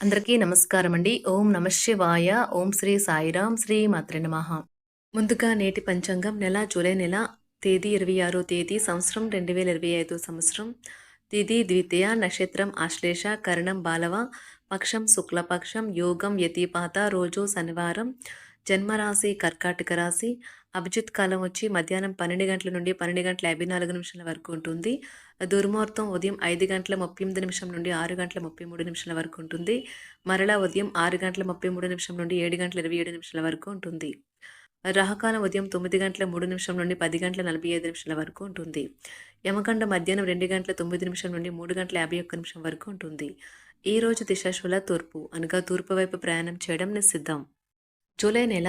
అందరికీ నమస్కారం అండి. ఓం నమ శివాయ. ఓం శ్రీ సాయిరాం శ్రీ మాత్ర నమః. ముందుగా నేటి పంచాంగం నెల జూలై నెల తేదీ ఇరవై ఆరో తేదీ సంవత్సరం రెండు వేల ఇరవై ఐదు సంవత్సరం. తిథి ద్వితీయ నక్షత్రం ఆశ్లేష కరణం బాలవ పక్షం శుక్లపక్షం యోగం యతిపాత రోజు శనివారం జన్మరాశి కర్కాటక రాశి అభిజిత్ కాలం వచ్చి మధ్యాహ్నం పన్నెండు గంటల నుండి పన్నెండు గంటల యాభై నాలుగు నిమిషాల వరకు ఉంటుంది. దుర్ముహూర్తం ఉదయం ఐదు గంటల ముప్పై ఎనిమిది నిమిషం నుండి ఆరు గంటల ముప్పై మూడు నిమిషాల వరకు ఉంటుంది. మరలా ఉదయం ఆరు గంటల ముప్పై మూడు నిమిషం నుండి ఏడు గంటల ఇరవై ఏడు నిమిషాల వరకు ఉంటుంది. రాహకాలం ఉదయం తొమ్మిది గంటల మూడు నిమిషం నుండి పది గంటల నలభై ఐదు నిమిషాల వరకు ఉంటుంది. యమకండ మధ్యాహ్నం రెండు గంటల తొమ్మిది నిమిషం నుండి మూడు గంటల యాభై ఒక్క నిమిషం వరకు ఉంటుంది. ఈ రోజు దిశాశుల తూర్పు అనగా తూర్పు వైపు ప్రయాణం చేయడం నిషిద్ధం. జూలై నెల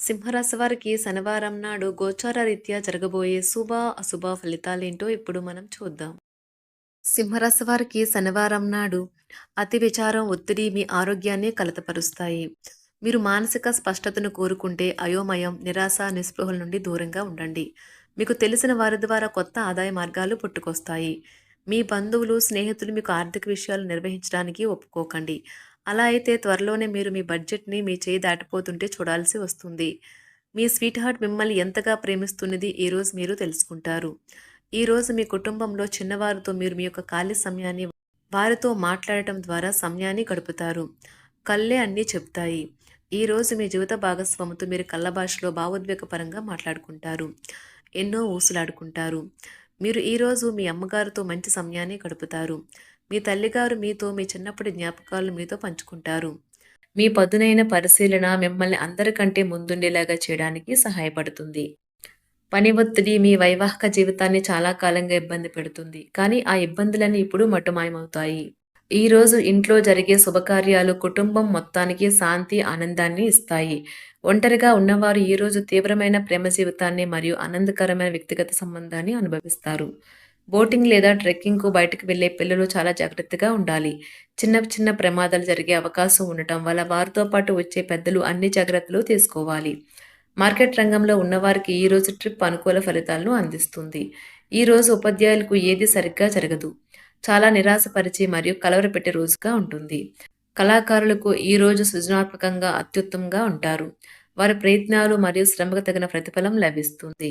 సింహరాశి వారికి శనివారం నాడు గోచార రీత్యా జరగబోయే శుభ అశుభ ఫలితాలేంటో ఇప్పుడు మనం చూద్దాం. సింహరాశి వారికి శనివారం నాడు అతి విచారం ఒత్తిడి మీ ఆరోగ్యాన్ని కలతపరుస్తాయి. మీరు మానసిక స్పష్టతను కోరుకుంటే అయోమయం నిరాశ నిస్పృహల నుండి దూరంగా ఉండండి. మీకు తెలిసిన వారి ద్వారా కొత్త ఆదాయ మార్గాలు పుట్టుకొస్తాయి. మీ బంధువులు స్నేహితులు మీకు ఆర్థిక విషయాలు నిర్వహించడానికి ఒప్పుకోకండి. అలా అయితే త్వరలోనే మీరు మీ బడ్జెట్ని మీ చేయి దాటిపోతుంటే చూడాల్సి వస్తుంది. మీ స్వీట్ హార్ట్ మిమ్మల్ని ఎంతగా ప్రేమిస్తున్నది ఈరోజు మీరు తెలుసుకుంటారు. ఈరోజు మీ కుటుంబంలో చిన్నవారితో మీరు మీ యొక్క ఖాళీ సమయాన్ని వారితో మాట్లాడటం ద్వారా సమయాన్ని గడుపుతారు. కళ్ళే అన్నీ చెప్తాయి ఈరోజు మీ జీవిత భాగస్వామితో మీరు కళ్ళ భాషలో భావోద్వేగపరంగా మాట్లాడుకుంటారు. ఎన్నో ఊసులాడుకుంటారు. మీరు ఈరోజు మీ అమ్మగారితో మంచి సమయాన్ని గడుపుతారు. మీ తల్లిగారు మీతో మీ చిన్నప్పటి జ్ఞాపకాలు మీతో పంచుకుంటారు. మీ పదునైన పరిశీలన మిమ్మల్ని అందరికంటే ముందుండేలాగా చేయడానికి సహాయపడుతుంది. పని ఒత్తిడి మీ వైవాహిక జీవితాన్ని చాలా కాలంగా ఇబ్బంది పెడుతుంది. కానీ ఆ ఇబ్బందులన్నీ ఇప్పుడు మటుమాయమవుతాయి. ఈ రోజు ఇంట్లో జరిగే శుభకార్యాలు కుటుంబం మొత్తానికి శాంతి ఆనందాన్ని ఇస్తాయి. ఒంటరిగా ఉన్నవారు ఈరోజు తీవ్రమైన ప్రేమ జీవితాన్ని మరియు ఆనందకరమైన వ్యక్తిగత సంబంధాన్ని అనుభవిస్తారు. బోటింగ్ లేదా ట్రెక్కింగ్కు బయటకు వెళ్ళే పిల్లలు చాలా జాగ్రత్తగా ఉండాలి. చిన్న చిన్న ప్రమాదాలు జరిగే అవకాశం ఉండటం వల్ల వారితో పాటు వచ్చే పెద్దలు అన్ని జాగ్రత్తలు తీసుకోవాలి. మార్కెట్ రంగంలో ఉన్నవారికి ఈ రోజు ట్రిప్ అనుకూల ఫలితాలను అందిస్తుంది. ఈ రోజు ఉపాధ్యాయులకు ఏది సరిగ్గా జరగదు. చాలా నిరాశపరిచి మరియు కలవరపెట్టే రోజుగా ఉంటుంది. కళాకారులకు ఈ రోజు సృజనాత్మకంగా అత్యుత్తంగా ఉంటారు. వారి ప్రయత్నాలు మరియు శ్రమకు తగిన ప్రతిఫలం లభిస్తుంది.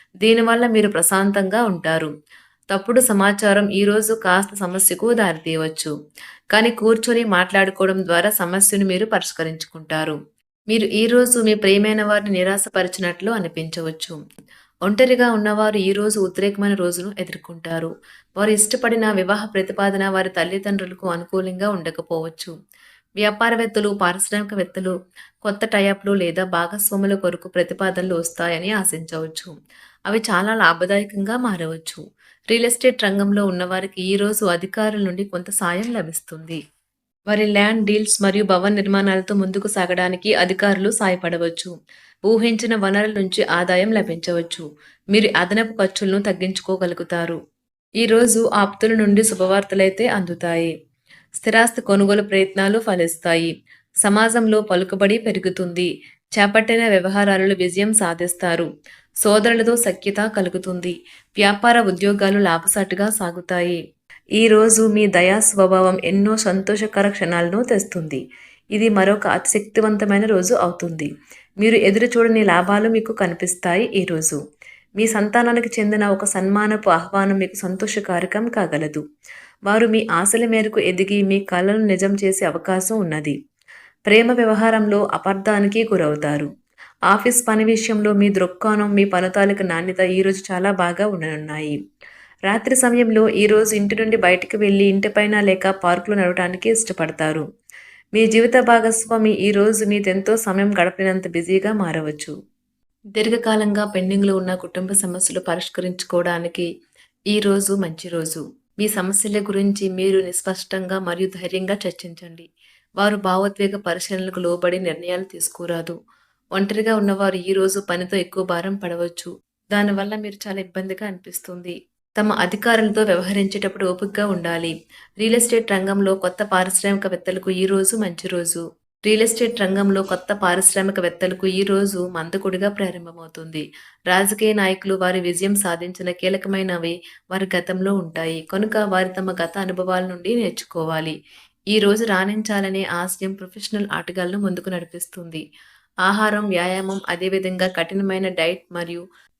దీనివల్ల మీరు ప్రశాంతంగా ఉంటారు. తప్పుడు సమాచారం ఈరోజు కాస్త సమస్యకు దారితీయవచ్చు. కానీ కూర్చొని మాట్లాడుకోవడం ద్వారా సమస్యను మీరు పరిష్కరించుకుంటారు. మీరు ఈరోజు మీ ప్రియమైన వారిని నిరాశపరిచినట్లు అనిపించవచ్చు. ఒంటరిగా ఉన్నవారు ఈరోజు ఉద్రేకమైన రోజును ఎదుర్కొంటారు. వారు ఇష్టపడిన వివాహ ప్రతిపాదన వారి తల్లిదండ్రులకు అనుకూలంగా ఉండకపోవచ్చు. వ్యాపారవేత్తలు పారిశ్రామికవేత్తలు కొత్త టైప్లు లేదా భాగస్వాముల కొరకు ప్రతిపాదనలు వస్తాయని ఆశించవచ్చు. అవి చాలా లాభదాయకంగా మారవచ్చు. రియల్ ఎస్టేట్ రంగంలో ఉన్నవారికి ఈ రోజు అధికారుల నుండి కొంత సాయం లభిస్తుంది. వారి ల్యాండ్ డీల్స్ మరియు భవన నిర్మాణాలతో ముందుకు సాగడానికి అధికారులు సాయపడవచ్చు. ఊహించిన వనరుల నుంచి ఆదాయం లభించవచ్చు. మీరు అదనపు ఖర్చులను తగ్గించుకోగలుగుతారు. ఈ రోజు ఆప్తుల నుండి శుభవార్తలైతే అందుతాయి. స్థిరాస్తి కొనుగోలు ప్రయత్నాలు ఫలిస్తాయి. సమాజంలో పలుకుబడి పెరుగుతుంది. చేపట్టిన వ్యవహారాలలో విజయం సాధిస్తారు. సోదరులతో సఖ్యత కలుగుతుంది. వ్యాపార ఉద్యోగాలు లాభసాటుగా సాగుతాయి. ఈ రోజు మీ దయా స్వభావం ఎన్నో సంతోషకర క్షణాలను తెస్తుంది. ఇది మరొక అతిశక్తివంతమైన రోజు అవుతుంది. మీరు ఎదురు చూడని లాభాలు మీకు కనిపిస్తాయి ఈరోజు మీ సంతానానికి చెందిన ఒక సన్మానపు ఆహ్వానం మీకు సంతోషకారకం కాగలదు. వారు మీ ఆశల మేరకు ఎదిగి మీ కళలను నిజం చేసే అవకాశం ఉన్నది. ప్రేమ వ్యవహారంలో అపార్థానికి గురవుతారు. ఆఫీస్ పని విషయంలో మీ దృక్కోణం మీ ఫలితాలకు నాణ్యత ఈరోజు చాలా బాగా ఉండనున్నాయి రాత్రి సమయంలో ఈరోజు ఇంటి నుండి బయటకు వెళ్ళి ఇంటిపైన లేక పార్కులో నడవడానికి ఇష్టపడతారు. మీ జీవిత భాగస్వామి ఈరోజు మీదెంతో సమయం గడపినంత బిజీగా మారవచ్చు. దీర్ఘకాలంగా పెండింగ్లో ఉన్న కుటుంబ సమస్యలు పరిష్కరించుకోవడానికి ఈ రోజు మంచి రోజు. మీ సమస్యల గురించి మీరు నిస్పష్టంగా మరియు ధైర్యంగా చర్చించండి. వారు భావోద్వేగ పరిశీలనలకు లోబడి నిర్ణయాలు తీసుకోరాదు. ఒంటరిగా ఉన్నవారు ఈ రోజు పనితో ఎక్కువ భారం పడవచ్చు. దానివల్ల మీరు చాలా ఇబ్బందిగా అనిపిస్తుంది. తమ అధికారులతో వ్యవహరించేటప్పుడు ఓపికగా ఉండాలి. రియల్ ఎస్టేట్ రంగంలో కొత్త పారిశ్రామికవేత్తలకు ఈ రోజు మంచి రోజు. రియల్ ఎస్టేట్ రంగంలో కొత్త పారిశ్రామికవేత్తలకు ఈ రోజు మందకుడిగా ప్రారంభమవుతుంది. రాజకీయ నాయకులు వారి విజయం సాధించిన కీలకమైనవి వారి గతంలో ఉంటాయి. కనుక వారి తమ గత అనుభవాల నుండి నేర్చుకోవాలి. ఈ రోజు రాణించాలనే ఆశయం ప్రొఫెషనల్ ఆటగాళ్ళను ముందుకు నడిపిస్తుంది. ఆహారం వ్యాయామం అదేవిధంగా కఠినమైన డైట్ మరియు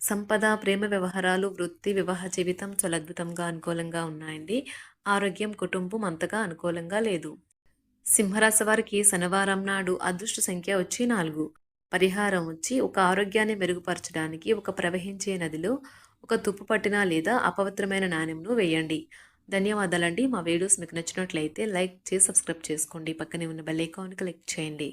సంపద ప్రేమ వ్యవహారాలు వృత్తి వివాహ జీవితం చాలా అద్భుతంగా అనుకూలంగా ఉన్నాయండి. ఆరోగ్యం కుటుంబం అంతగా అనుకూలంగా లేదు. సింహరాశి వారికి శనివారం నాడు అదృష్ట సంఖ్య వచ్చి నాలుగు. పరిహారం వచ్చి ఒక ఆరోగ్యాన్ని మెరుగుపరచడానికి ఒక ప్రవహించే నదిలో ఒక తుప్పు పట్టిన లేదా అపవిత్రమైన నాణ్యంను వేయండి. ధన్యవాదాలండి. మా వీడియోస్ మీకు నచ్చినట్లయితే లైక్ చేసి సబ్స్క్రైబ్ చేసుకోండి. పక్కనే ఉన్న బెల్ ఐకాన్ క్లిక్ చేయండి.